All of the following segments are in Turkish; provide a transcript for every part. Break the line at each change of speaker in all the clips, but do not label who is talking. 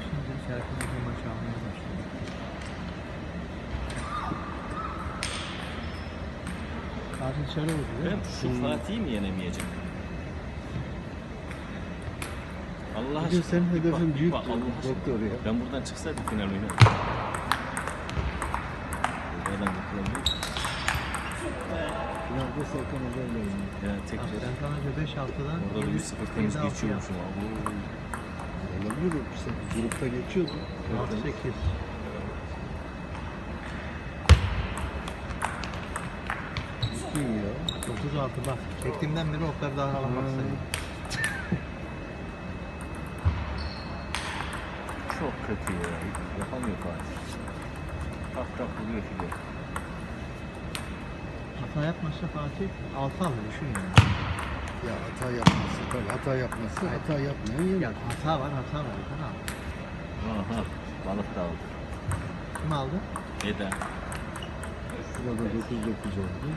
başlayınca Serkan Hoca
maç almaya başladı.
Karşı dışarı değil mi?
Şu hmm. Fatih'i mi yenemeyecek? Allah
aşkına. Senin hedefin büyük doktor ya.
Ben buradan çıksaydım final oynardım. Buradan kurtulabilir.
Finalde Serkan Hoca oynuyor.
Ya
tekrar. Serkan Hoca 5 haftadan
Orada da 100-0 temiz geçiyormuşum. Abi.
Olabilir o. İşte grupta geçiyordu.
6-8.
Bütün ya.
36 bak. Çektiğimden beri o kadar daha alamak
Hmm.
istedim.
Çok kötü ya. Yapamıyor Fatih. Tak tak vuruyor filo.
Hata yapmazsa Fatih 6 alır düşün yani.
Ya hata yapması, tabii hata yapması, hata yapmayan.
Ya hata var, hata var. Sen.
Aha, balık da aldı.
Kim aldı?
Eda.
Burada 9-9 oldu.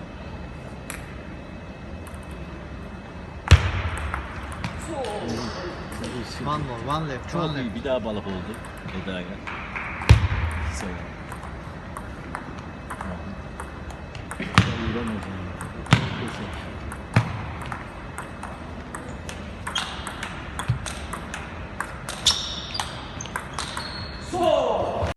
One more, one left, one left.
Bir daha balık oldu. Eda'ya. Sağ ol. Vuramaz yani. Çok.